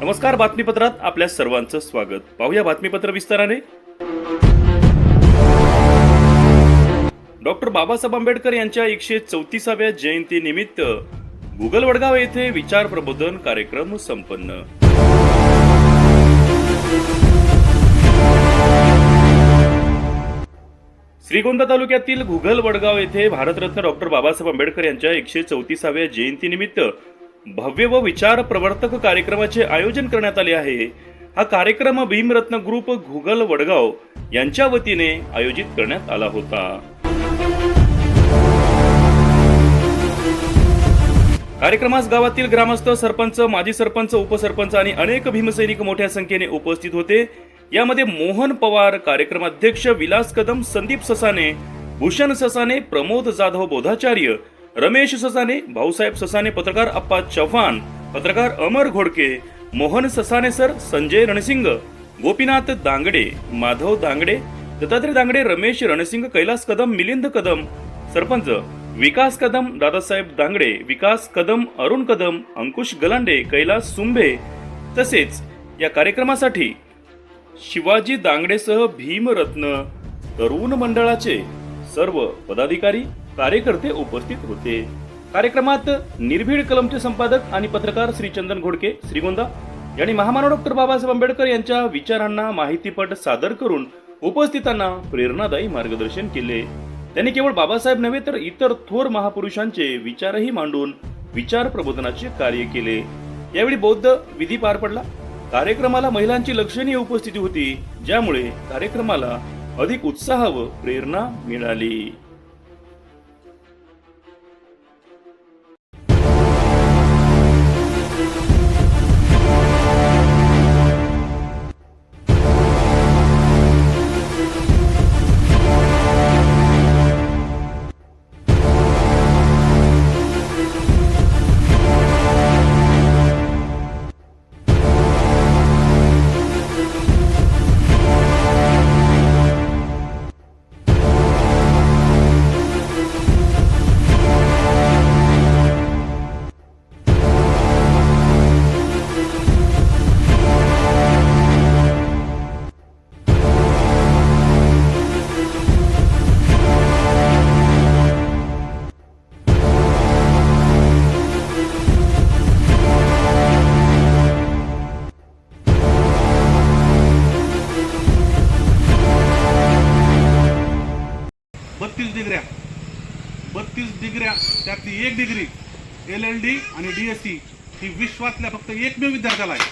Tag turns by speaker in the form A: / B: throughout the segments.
A: नमस्कार बातमीपत्रात आपल्या सर्वांचं स्वागत. पाहूया बातमीपत्र विस्ताराने. डॉक्टर बाबासाहेब आंबेडकर यांच्या एकशे चौतीसाव्या जयंती निमित्त गुगल वडगाव येथे विचार प्रबोधन कार्यक्रम संपन्न. श्रीगोंदा तालुक्यातील घुगल वडगाव येथे भारतरत्न डॉक्टर बाबासाहेब आंबेडकर यांच्या एकशे चौतीसाव्या जयंतीनिमित्त भव्य व विचार प्रवर्तक कार्यक्रमाचे आयोजन करण्यात आले आहे. हा कार्यक्रम भीमरत्न ग्रुप घुगल वडगाव यांच्या वतीने आयोजित करण्यात आला होता. कार्यक्रमास गावातील ग्रामस्थ सरपंच माजी सरपंच उपसरपंच आणि अनेक भीमसैनिक मोठ्या संख्येने उपस्थित होते. यामध्ये मोहन पवार कार्यक्रमाध्यक्ष विलास कदम संदीप ससाने भूषण ससाने प्रमोद जाधव बोधाचार्य रमेश ससाने भाऊसाहेब ससाने पत्रकार अप्पा चव्हाण पत्रकार अमर घोडके मोहन ससाने सर संजय रणसिंग गोपीनाथ दांगडे माधव दांगडे दत्तात्रय दांगडे रमेश रणसिंग कैलास कदम मिलिंद कदम सरपंच विकास कदम दादासाहेब दांगडे विकास कदम अरुण कदम अंकुश गलांडे कैलास सुंभे तसेच या कार्यक्रमासाठी शिवाजी दांगडेसह भीमरत्न तरुण मंडळाचे सर्व पदाधिकारी कार्यकर्ते उपस्थित होते. कार्यक्रमात निर्भीड कलमचे संपादक आणि पत्रकार श्री चंदन घोडके श्रीगोंदा यांनी महामानव डॉक्टर बाबासाहेब आंबेडकर यांच्या विचारांना माहितीपट सादर करून उपस्थितांना प्रेरणादायी मार्गदर्शन केले. त्यांनी केवळ बाबासाहेब नव्हे तर इतर थोर महापुरुषांचे विचारही मांडून विचार प्रबोधनाचे कार्य केले. यावेळी बौद्ध विधी पार पडला. कार्यक्रमाला महिलांची लक्षणीय उपस्थिती होती ज्यामुळे कार्यक्रमाला अधिक उत्साह व प्रेरणा मिळाली.
B: बत्तीस डिग्र्या त्यातली एक डिग्री एल एल डी आणि डी एस सी ही विश्वातल्या फक्त एकमेव विद्यार्थ्याला आहे.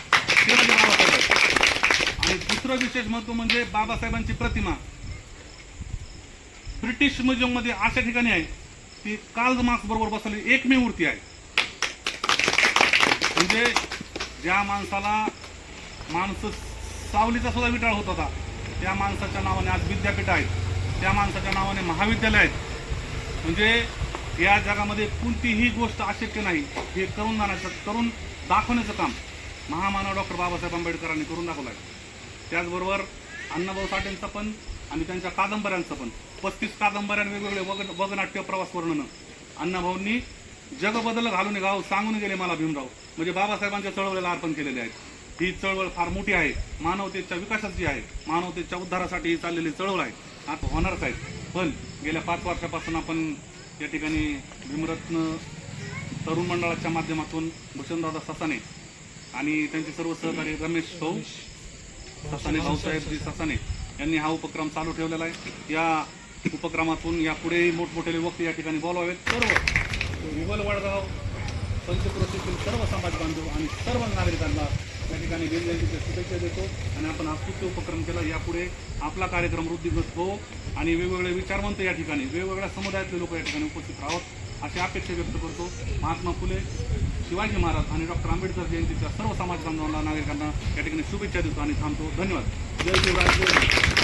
B: ते म्हणजे बाबासाहेब. आणि दुसरं विशेष महत्त्व म्हणजे बाबासाहेबांची प्रतिमा. ब्रिटिश म्युझियममध्ये अशा ठिकाणी आहे ती काल मार्क्स बरोबर बसलेली एकमेव मूर्ती आहे. म्हणजे ज्या माणसाला माणसं सावलीचा सुद्धा विटाळ होत होता त्या माणसाच्या नावाने आज विद्यापीठ आहेत. त्या माणसाच्या नावाने महाविद्यालय आहेत. म्हणजे या जगामध्ये कोणतीही गोष्ट अशक्य नाही. हे करून जाण्याचं करून दाखवण्याचं काम महामानव डॉक्टर बाबासाहेब आंबेडकरांनी करून दाखवलं आहे त्याचबरोबर अण्णाभाऊ साठेंचं पण आणि त्यांच्या कादंबऱ्यांचं पण. पस्तीस कादंबऱ्या वेगवेगळे वग वगनाट्य प्रवास वर्णनं. अण्णाभाऊंनी जगबदल घालून गाव सांगून गेले मला भीमराव. म्हणजे बाबासाहेबांच्या चळवळीला अर्पण केलेले आहेत. ही चळवळ फार मोठी आहे. मानवतेच्या विकासाची आहे. मानवतेच्या उद्धारासाठी ही चाललेली चळवळ आहे. आता होणारच आहे. पण गेल्या पाच वर्षापासून आपण या ठिकाणी भीमरत्न तरुण मंडळाच्या माध्यमातून भूषणदादा ससाने आणि त्यांचे सर्व सहकारी रमेश भाऊ ससाने भाऊसाहेबजी ससाने यांनी हा उपक्रम चालू ठेवलेला आहे. या उपक्रमातून यापुढेही मोठमोठे वक्ते या ठिकाणी बोलावेत. सर्व विमल वडगाव पंचक्रोशीतील सर्व समाज बांधव आणि सर्व नागरिकांना या ठिकाणी भीमजयंतीच्या शुभेच्छा देतो. आणि आपण हा उपक्रम केला यापुढे आपला कार्यक्रम वृद्धिंगत हो आणि वेगवेगळे विचारवंत या ठिकाणी वेगवेगळ्या समुदायातले लोक या ठिकाणी उपस्थित राहत अशी अपेक्षा व्यक्त करतो. महात्मा फुले शिवाजी महाराज आणि डॉक्टर आंबेडकर जयंतीच्या सर्व समाज बांधवांना नागरिकांना या ठिकाणी शुभेच्छा देतो आणि थांबतो. धन्यवाद. जय शिवराज जय